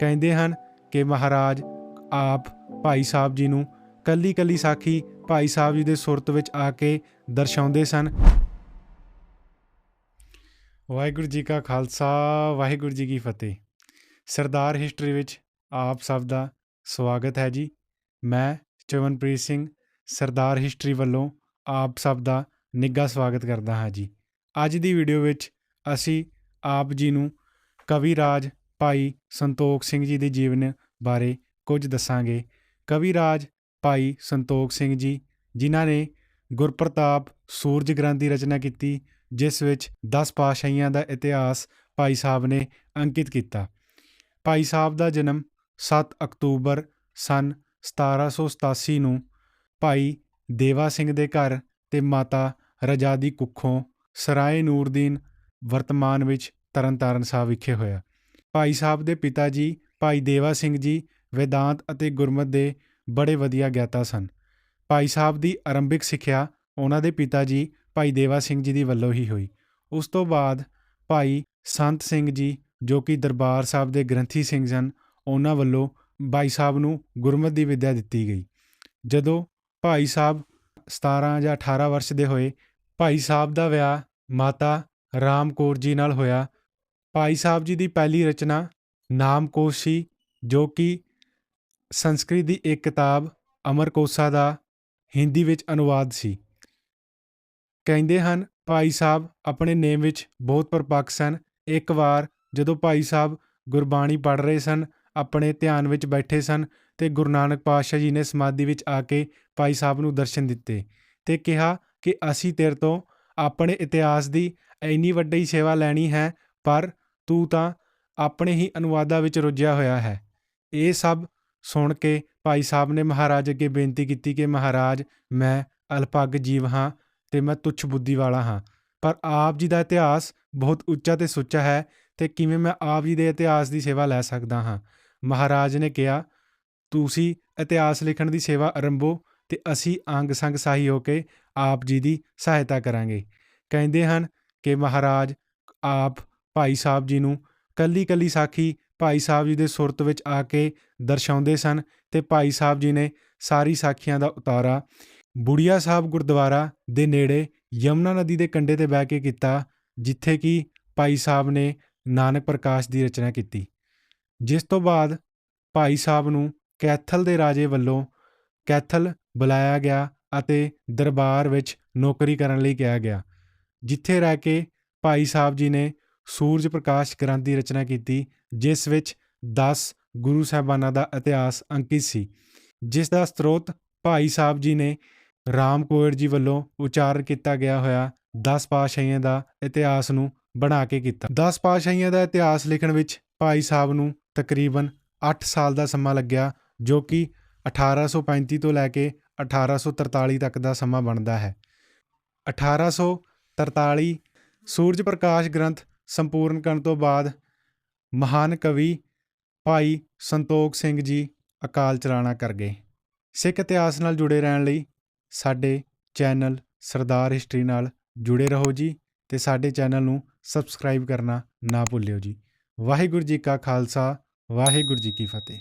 ਕਹਿੰਦੇ ਹਨ ਕਿ ਮਹਾਰਾਜ, ਆਪ ਭਾਈ ਸਾਹਿਬ ਜੀ ਨੂੰ ਕੱਲੀ ਕੱਲੀ ਸਾਖੀ ਭਾਈ ਸਾਹਿਬ ਜੀ ਦੇ ਸੁਰਤ ਵਿੱਚ ਆ ਕੇ ਦਰਸਾਉਂਦੇ ਸਨ। ਵਾਹਿਗੁਰੂ ਜੀ ਕਾ ਖਾਲਸਾ, ਵਾਹਿਗੁਰੂ ਜੀ ਕੀ ਫਤਿਹ। ਸਰਦਾਰ ਹਿਸਟਰੀ ਵਿੱਚ ਆਪ ਸਭ ਦਾ ਸਵਾਗਤ ਹੈ ਜੀ। ਮੈਂ ਚਵਨਪ੍ਰੀਤ ਸਿੰਘ, ਸਰਦਾਰ ਹਿਸਟਰੀ ਵੱਲੋਂ ਆਪ ਸਭ ਦਾ ਨਿੱਘਾ ਸਵਾਗਤ ਕਰਦਾ ਹਾਂ ਜੀ। ਅੱਜ ਦੀ ਵੀਡੀਓ ਵਿੱਚ ਅਸੀਂ ਆਪ ਜੀ ਨੂੰ ਕਵੀ ਰਾਜ ਭਾਈ ਸੰਤੋਖ ਸਿੰਘ ਜੀ ਦੇ ਜੀਵਨ ਬਾਰੇ ਕੁਝ ਦੱਸਾਂਗੇ। ਕਵੀ ਰਾਜ ਭਾਈ ਸੰਤੋਖ ਸਿੰਘ ਜੀ, ਜਿਨ੍ਹਾਂ ਨੇ ਗੁਰਪ੍ਰਤਾਪ ਸੂਰਜ ਗ੍ਰੰਥ ਦੀ ਰਚਨਾ ਕੀਤੀ, ਜਿਸ ਵਿੱਚ 10 ਪਾਤਸ਼ਾਹੀਆਂ ਦਾ ਇਤਿਹਾਸ ਭਾਈ ਸਾਹਿਬ ਨੇ ਅੰਕਿਤ ਕੀਤਾ। ਭਾਈ ਸਾਹਿਬ ਦਾ ਜਨਮ 7 ਅਕਤੂਬਰ ਸਨ 1787 ਨੂੰ ਭਾਈ ਦੇਵਾ ਸਿੰਘ ਦੇ ਘਰ ਤੇ ਮਾਤਾ ਰਜਾਦੀ ਕੁੱਖੋਂ ਸਰਾਏ ਨੂਰਦੀਨ ਵਰਤਮਾਨ ਵਿੱਚ ਤਰਨਤਾਰਨ ਸਾਹਿਬ ਵਿਖੇ ਹੋਇਆ। ਭਾਈ ਸਾਹਿਬ ਦੇ ਪਿਤਾ ਜੀ, ਭਾਈ ਦੇਵਾ ਸਿੰਘ ਜੀ, ਵੇਦਾਂਤ ਅਤੇ ਗੁਰਮਤ ਦੇ ਬੜੇ ਵਧੀਆ ਗਿਆਤਾ ਸਨ। ਭਾਈ ਸਾਹਿਬ ਦੀ ਆਰੰਭਿਕ ਸਿੱਖਿਆ ਉਹਨਾਂ ਦੇ ਪਿਤਾ ਜੀ, ਭਾਈ ਦੇਵਾ ਸਿੰਘ ਜੀ ਦੀ ਵੱਲੋਂ ਹੀ ਹੋਈ। ਉਸ ਤੋਂ ਬਾਅਦ ਭਾਈ ਸੰਤ ਸਿੰਘ ਜੀ, ਜੋ ਕਿ ਦਰਬਾਰ ਸਾਹਿਬ ਦੇ ਗ੍ਰੰਥੀ ਸਿੰਘ ਸਨ, ਉਹਨਾਂ ਵੱਲੋਂ ਭਾਈ ਸਾਹਿਬ ਨੂੰ ਗੁਰਮਤ ਦੀ ਵਿੱਦਿਆ ਦਿੱਤੀ ਗਈ। ਜਦੋਂ ਭਾਈ ਸਾਹਿਬ 17 ਜਾਂ 18 ਵਰਸ਼ ਦੇ ਹੋਏ, ਭਾਈ ਸਾਹਿਬ ਦਾ ਵਿਆਹ ਮਾਤਾ ਰਾਮ ਕੌਰ ਜੀ ਨਾਲ ਹੋਇਆ ਭਾਈ ਸਾਹਿਬ ਜੀ ਦੀ ਪਹਿਲੀ ਰਚਨਾ ਨਾਮਕੋਸ਼ ਸੀ ਜੋ ਕਿ ਸੰਸਕ੍ਰਿਤ ਦੀ ਇੱਕ ਕਿਤਾਬ ਅਮਰਕੋਸਾ ਦਾ ਹਿੰਦੀ ਵਿੱਚ ਅਨੁਵਾਦ ਸੀ। ਕਹਿੰਦੇ ਹਨ, ਭਾਈ ਸਾਹਿਬ ਆਪਣੇ ਨੇਮ ਵਿੱਚ ਬਹੁਤ ਪਰਪੱਕ ਸਨ। ਇੱਕ ਵਾਰ ਜਦੋਂ ਭਾਈ ਸਾਹਿਬ ਗੁਰਬਾਣੀ ਪੜ੍ਹ ਰਹੇ ਸਨ, ਆਪਣੇ ਧਿਆਨ ਵਿੱਚ ਬੈਠੇ ਸਨ ਤੇ ਗੁਰੂ ਨਾਨਕ ਪਾਤਸ਼ਾਹ ਜੀ ਨੇ ਸਮਾਧੀ ਵਿੱਚ ਆ ਕੇ ਭਾਈ ਸਾਹਿਬ ਨੂੰ ਦਰਸ਼ਨ ਦਿੱਤੇ ਤੇ ਕਿਹਾ ਕਿ ਅਸੀਂ ਤੇਰੇ ਤੋਂ ਆਪਣੇ ਇਤਿਹਾਸ ਦੀ ਇੰਨੀ ਵੱਡੀ ਸੇਵਾ ਲੈਣੀ ਹੈ, ਪਰ ਤੂੰ ਤਾਂ ਆਪਣੇ ਹੀ ਅਨੁਵਾਦਾਂ ਵਿੱਚ ਰੁੱਝਿਆ ਹੋਇਆ ਹੈ। ਇਹ ਸਭ ਸੁਣ ਕੇ ਭਾਈ ਸਾਹਿਬ ਨੇ ਮਹਾਰਾਜ ਅੱਗੇ ਬੇਨਤੀ ਕੀਤੀ ਕਿ ਮਹਾਰਾਜ, ਮੈਂ ਅਲਪੱਗ ਜੀਵ ਹਾਂ ਤੇ ਮੈਂ ਤੁੱਛ ਬੁੱਧੀ ਵਾਲਾ ਹਾਂ। ਪਰ ਆਪ ਜੀ ਦਾ ਇਤਿਹਾਸ ਬਹੁਤ ਉੱਚਾ ਤੇ ਸੁੱਚਾ ਹੈ ਤੇ ਕਿਵੇਂ ਮੈਂ ਆਪ ਜੀ ਦੇ ਇਤਿਹਾਸ ਦੀ ਸੇਵਾ ਲੈ ਸਕਦਾ ਹਾਂ? ਮਹਾਰਾਜ ਨੇ ਕਿਹਾ, ਤੁਸੀਂ ਇਤਿਹਾਸ ਲਿਖਣ ਦੀ ਸੇਵਾ ਆਰੰਭੋ ਤੇ ਅਸੀਂ ਅੰਗ ਸੰਗ ਸਾਹੀ ਹੋ ਕੇ ਆਪ ਜੀ ਦੀ ਸਹਾਇਤਾ ਕਰਾਂਗੇ। ਕਹਿੰਦੇ ਹਨ ਕਿ ਮਹਾਰਾਜ ਆਪ ਭਾਈ ਸਾਹਿਬ ਜੀ ਨੂੰ, ਕੱਲੀ ਕੱਲੀ ਸਾਖੀ ਭਾਈ ਸਾਹਿਬ ਜੀ ਦੇ ਸੁਰਤ ਵਿੱਚ ਆ ਕੇ ਦਰਸਾਉਂਦੇ ਸਨ ਤੇ ਭਾਈ ਸਾਹਿਬ ਜੀ ਨੇ ਸਾਰੀ ਸਾਖੀਆਂ ਦਾ ਉਤਾਰਾ, ਬੁੜੀਆ ਸਾਹਿਬ ਗੁਰਦੁਆਰਾ ਦੇ ਨੇੜੇ ਯਮਨਾ ਨਦੀ ਦੇ ਕੰਢੇ ਤੇ ਬਹਿ ਕੇ ਕੀਤਾ, ਜਿੱਥੇ ਕਿ ਭਾਈ ਸਾਹਿਬ ਨੇ ਨਾਨਕ ਪ੍ਰਕਾਸ਼ ਦੀ ਰਚਨਾ ਕੀਤੀ। ਜਿਸ ਤੋਂ ਬਾਅਦ ਭਾਈ ਸਾਹਿਬ ਨੂੰ ਕੈਥਲ ਦੇ ਰਾਜੇ ਵੱਲੋਂ ਕੈਥਲ ਬੁਲਾਇਆ ਗਿਆ ਅਤੇ ਦਰਬਾਰ ਵਿੱਚ ਨੌਕਰੀ ਕਰਨ ਲਈ ਕਿਹਾ ਗਿਆ, ਜਿੱਥੇ ਰਹਿ ਕੇ ਭਾਈ ਸਾਹਿਬ ਜੀ ਨੇ ਸੂਰਜ ਪ੍ਰਕਾਸ਼ ਗ੍ਰੰਥ ਦੀ ਰਚਨਾ ਕੀਤੀ, ਜਿਸ ਵਿੱਚ 10 ਗੁਰੂ ਸਾਹਿਬਾਨਾਂ ਦਾ ਇਤਿਹਾਸ ਅੰਕਿਤ ਸੀ। ਜਿਸ ਦਾ ਸਰੋਤ ਭਾਈ ਸਾਹਿਬ ਜੀ ਨੇ ਰਾਮ ਕੋਇਰ ਜੀ ਵੱਲੋਂ ਉਚਾਰ ਕੀਤਾ ਗਿਆ ਹੋਇਆ 10 ਪਾਤਸ਼ਾਹੀਆਂ ਦਾ ਇਤਿਹਾਸ ਨੂੰ ਬਣਾ ਕੇ ਕੀਤਾ। 10 ਪਾਤਸ਼ਾਹੀਆਂ ਦਾ ਇਤਿਹਾਸ ਲਿਖਣ ਵਿੱਚ ਭਾਈ ਸਾਹਿਬ ਨੂੰ ਤਕਰੀਬਨ 8 ਸਾਲ ਦਾ ਸਮਾਂ ਲੱਗਿਆ, ਜੋ ਕਿ 1835 ਤੋਂ ਲੈ ਕੇ 1843 ਤੱਕ ਦਾ ਸਮਾਂ ਬਣਦਾ ਹੈ। 1843 ਸੂਰਜ ਪ੍ਰਕਾਸ਼ ਗ੍ਰੰਥ ਸੰਪੂਰਨ ਕਰਨ ਤੋਂ ਬਾਅਦ ਮਹਾਨ ਕਵੀ ਭਾਈ ਸੰਤੋਖ ਸਿੰਘ ਜੀ ਅਕਾਲ ਚਲਾਣਾ ਕਰ ਗਏ। ਸਿੱਖ ਇਤਿਹਾਸ ਨਾਲ ਜੁੜੇ ਰਹਿਣ ਲਈ ਸਾਡੇ ਚੈਨਲ ਸਰਦਾਰ ਹਿਸਟਰੀ ਨਾਲ ਜੁੜੇ ਰਹੋ ਜੀ ਤੇ ਸਾਡੇ ਚੈਨਲ ਨੂੰ ਸਬਸਕ੍ਰਾਈਬ ਕਰਨਾ ਨਾ ਭੁੱਲਿਓ ਜੀ। ਵਾਹਿਗੁਰੂ ਜੀ ਕਾ ਖਾਲਸਾ, ਵਾਹਿਗੁਰੂ ਜੀ ਕੀ ਫਤਿਹ।